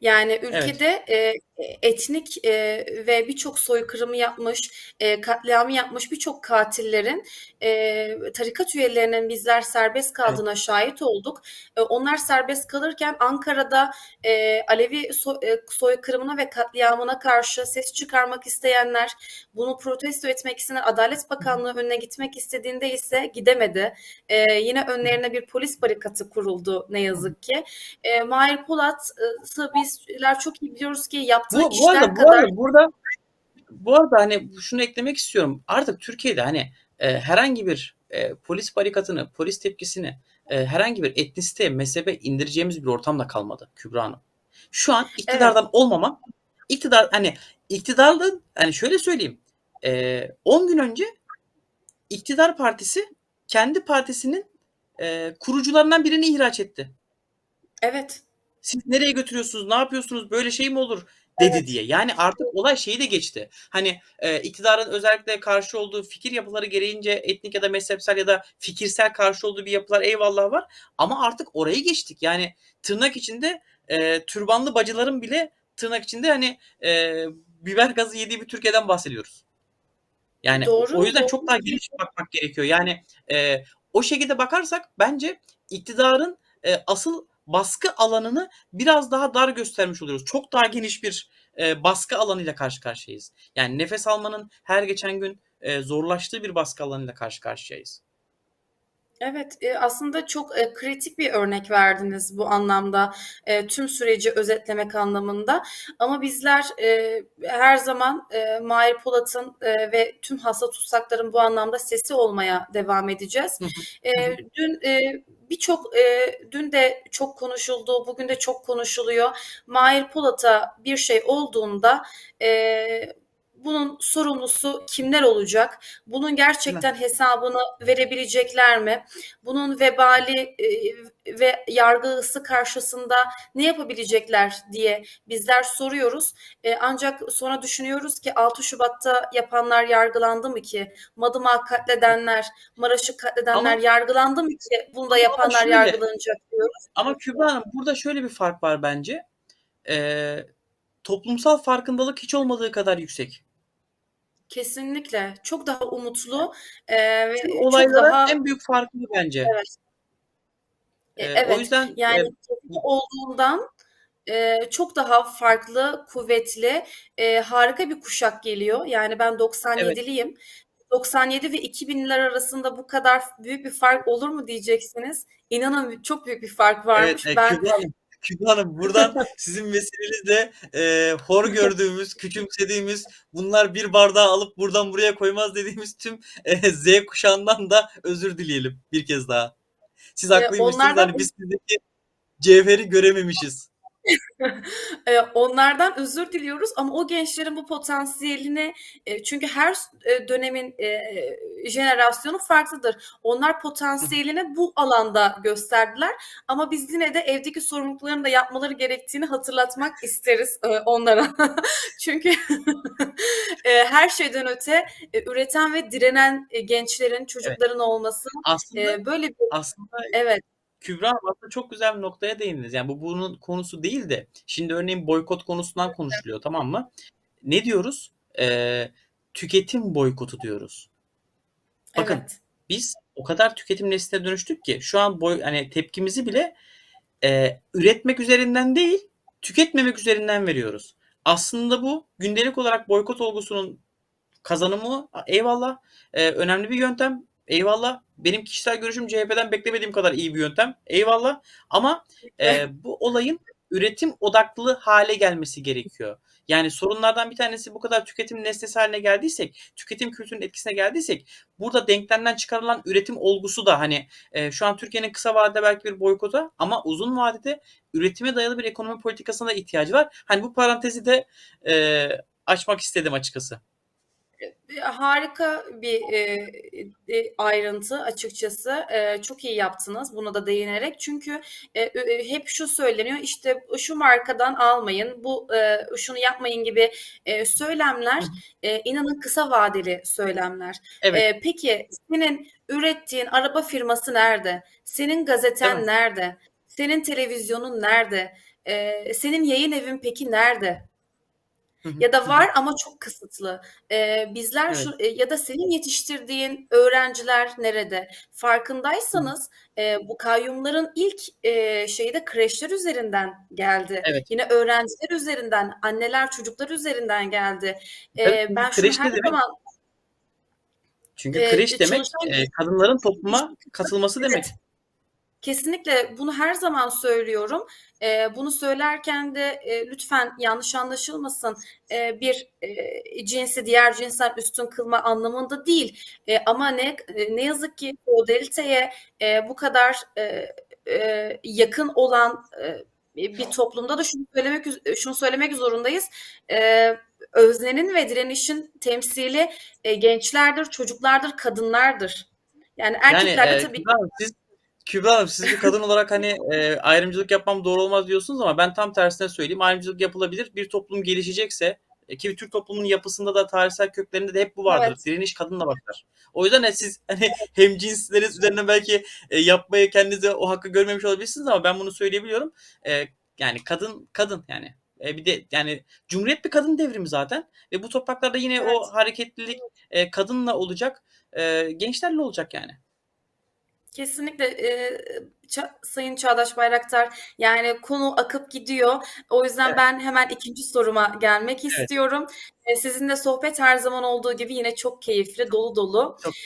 Yani Evet. ülkede, eee, etnik, eee, ve birçok soykırımı yapmış, eee, katliamı yapmış birçok katillerin, eee, tarikat üyelerinin bizler serbest Evet. kaldığına şahit olduk. Eee, onlar serbest kalırken Ankara'da, eee, Alevi soy eee, soykırımına ve katliamına karşı ses çıkarmak isteyenler, bunu protesto etmek isteyenler Adalet. Bakanlığı önüne gitmek istediğinde ise gidemedi. Eee, yine önlerine bir polis barikatı kuruldu ne yazık ki. Eee, Mahir Polat'ı bizler çok iyi biliyoruz ki yaptığı Bu bu işler arada bu kadar arada burada bu arada, hani, şunu eklemek istiyorum. Artık Türkiye'de, hani, eee, herhangi bir, eee, polis barikatını, polis tepkisini, eee, herhangi bir etnisiteye, mezhebe indireceğimiz bir ortam da kalmadı Kübra Hanım. Şu an Evet. iktidardan olmamak, iktidar hani, iktidarda hani, şöyle söyleyeyim, eee, 10 gün önce iktidar partisi kendi partisinin, eee, kurucularından birini ihraç etti. Evet. "Siz nereye götürüyorsunuz, ne yapıyorsunuz, böyle şey mi olur?" Dedi Evet. diye. Yani artık olay şeyi de geçti. Hani, eee, iktidarın özellikle karşı olduğu fikir yapıları gereğince etnik ya da mezhepsel ya da fikirsel karşı olduğu bir yapılar eyvallah var ama artık orayı geçtik. Yani tırnak içinde, eee, türbanlı bacıların bile tırnak içinde, hani, eee, biber gazı yediği bir Türkiye'den bahsediyoruz. Yani o o Doğru, yüzden çok daha doğru. geniş bakmak gerekiyor. Yani, eee, o şekilde bakarsak bence iktidarın, eee, asıl baskı alanını biraz daha dar göstermiş oluyoruz. Çok daha geniş bir, eee, baskı alanıyla karşı karşıyayız. Yani nefes almanın her geçen gün, eee, zorlaştığı bir baskı alanıyla karşı karşıyayız. Evet, eee, aslında çok, eee, kritik bir örnek verdiniz bu anlamda, eee, tüm süreci özetlemek anlamında. Ama bizler, eee, her zaman, eee, Mahir Polat'ın, eee, ve tüm hassa tutsakların bu anlamda sesi olmaya devam edeceğiz. Hı hı. Hı hı. Eee, dün, eee, birçok, eee, dün de çok konuşuldu, bugün de çok konuşuluyor. Mahir Polat'a bir şey olduğunda, eee, bunun sorumlusu kimler olacak? Bunun gerçekten hesabını verebilecekler mi? Bunun vebali, eee, ve yargısı karşısında ne yapabilecekler diye bizler soruyoruz. Eee, ancak sonra düşünüyoruz ki 6 Şubat'ta yapanlar yargılandı mı ki? Madımak'ı katledenler, Maraş'ı katledenler Ama yargılandı mı ki bunu da yapanlar şöyle yargılanacak diyoruz. Ama Kübra Hanım burada şöyle bir fark var bence. Eee, toplumsal farkındalık hiç olmadığı kadar yüksek. Kesinlikle. Çok daha umutlu, Tüm ve olaylara daha en büyük farkı bence. Evet. E, Eee, o evet. yüzden, Yani çocuk olduğundan, eee, çok daha farklı, kuvvetli, eee, harika bir kuşak geliyor. Yani ben Evet. 97'liyim. 97 ve 2000'ler arasında bu kadar büyük bir fark olur mu diyeceksiniz. İnanın çok büyük bir fark Evet, varmış. eee, Ben Kübra Hanım buradan sizin vesilenizle, eee, hor gördüğümüz, küçümsediğimiz, bunlar bir bardağı alıp buradan buraya koymaz dediğimiz tüm, eee, Z kuşağından da özür dileyelim bir kez daha. Siz Eee, haklıymışsınız, onlardan hani biz sizdeki cevheri görememişiz. Eee, onlardan özür diliyoruz ama o gençlerin bu potansiyelini, eee, çünkü her s eee, dönemin, eee, jenerasyonu farklıdır. Onlar Hı hı. potansiyelini bu alanda gösterdiler ama biz yine de evdeki sorumluluklarını da yapmaları gerektiğini hatırlatmak isteriz, eee, onlara. Çünkü, eee, her şeyden öte, eee, üreten ve direnen, eee, gençlerin, Evet. çocukların olması, Aslında eee, böyle bir aslında Evet. Kübra Hanım aslında çok güzel bir noktaya değindiniz. Yani bu bunun konusu değil de şimdi örneğin boykot konusundan konuşuluyor, tamam mı? Ne diyoruz? Eee, tüketim boykotu diyoruz. Bakın, Evet. biz o kadar tüketim nesline dönüştük ki şu an boy hani, tepkimizi bile, eee, üretmek üzerinden değil, tüketmemek üzerinden veriyoruz. Aslında bu gündelik olarak boykot olgusunun kazanımı eyvallah, eee, önemli bir yöntem, eyvallah. Benim kişisel görüşüm CHP'den beklemediğim kadar iyi bir yöntem, eyvallah. Ama, eee, bu olayın üretim odaklı hâle gelmesi gerekiyor. Yani sorunlardan bir tanesi bu kadar tüketim nesnesi hâline geldiysek, tüketim kültürünün etkisine geldiysek burada denklemden çıkarılan üretim olgusu da, hani, eee, şu an Türkiye'nin kısa vadede belki bir boykota ama uzun vadede üretime dayalı bir ekonomi politikasına da ihtiyacı var. Hani, bu parantezi de, eee, açmak istedim açıkçası. Harika bir, eee, eee, ayrıntı açıkçası. Eee, çok iyi yaptınız buna da değinerek. Çünkü, eee, ü hep şu söyleniyor, işte, şu markadan almayın, bu, eee, şunu yapmayın gibi, eee, söylemler, eee, inanın kısa vadeli söylemler. Evet. Eee, peki senin ürettiğin araba firması nerede? Senin gazeten nerede? Senin televizyonun nerede? Eee, senin yayın evin peki nerede? Ya da var ama çok kısıtlı. Eee, bizler Evet. şu eee, ya da senin yetiştirdiğin öğrenciler nerede? Farkındaysanız, eee, bu kayyumların ilk, eee, şeyi de kreşler üzerinden geldi. Evet. Yine öğrenciler üzerinden, anneler çocuklar üzerinden geldi. Eee, çünkü ben kreş her demek? zaman Çünkü kreş ç demek, çalışan kişi kadınların topluma katılması demek. Evet. Kesinlikle bunu her zaman söylüyorum. Eee, bunu söylerken de, eee, lütfen yanlış anlaşılmasın. Eee, bir, eee, cinsi diğer cinsten üstün kılma anlamında değil. Eee, ama ne eee, ne yazık ki feodaliteye, eee, bu kadar, eee, eee, yakın olan, eee, bir toplumda da şunu söylemek üz şunu söylemek zorundayız. Eee, öznenin ve direnişin temsili, eee, gençlerdir, çocuklardır, kadınlardır. Yani Yani, erkekler de eee, tabii siz Kübra Hanım siz bir kadın olarak, hani, eee, ayrımcılık yapmam doğru olmaz diyorsunuz ama ben tam tersine söyleyeyim. Ayrımcılık yapılabilir. Bir toplum gelişecekse, eee, ki Türk toplumunun yapısında da tarihsel köklerinde de hep bu vardır. Evet. Direniş kadınla başlar. O yüzden, hani, siz, hani, hemcinsleriniz üzerinden belki, eee, yapmaya kendinize o hakkı görmemiş olabilirsiniz ama ben bunu söyleyebiliyorum. Eee, yani kadın, kadın yani. Eee, bir de yani Cumhuriyet bir kadın devrimi zaten ve bu topraklarda yine Evet. o hareketlilik, eee, kadınla olacak, eee, gençlerle olacak yani. Kesinlikle, eee, ça Sayın Çağdaş Bayraktar, yani konu akıp gidiyor. O yüzden Evet. ben hemen 2. soruma gelmek Evet. istiyorum. Eee, sizinle sohbet her zaman olduğu gibi yine çok keyifli, dolu dolu. Çok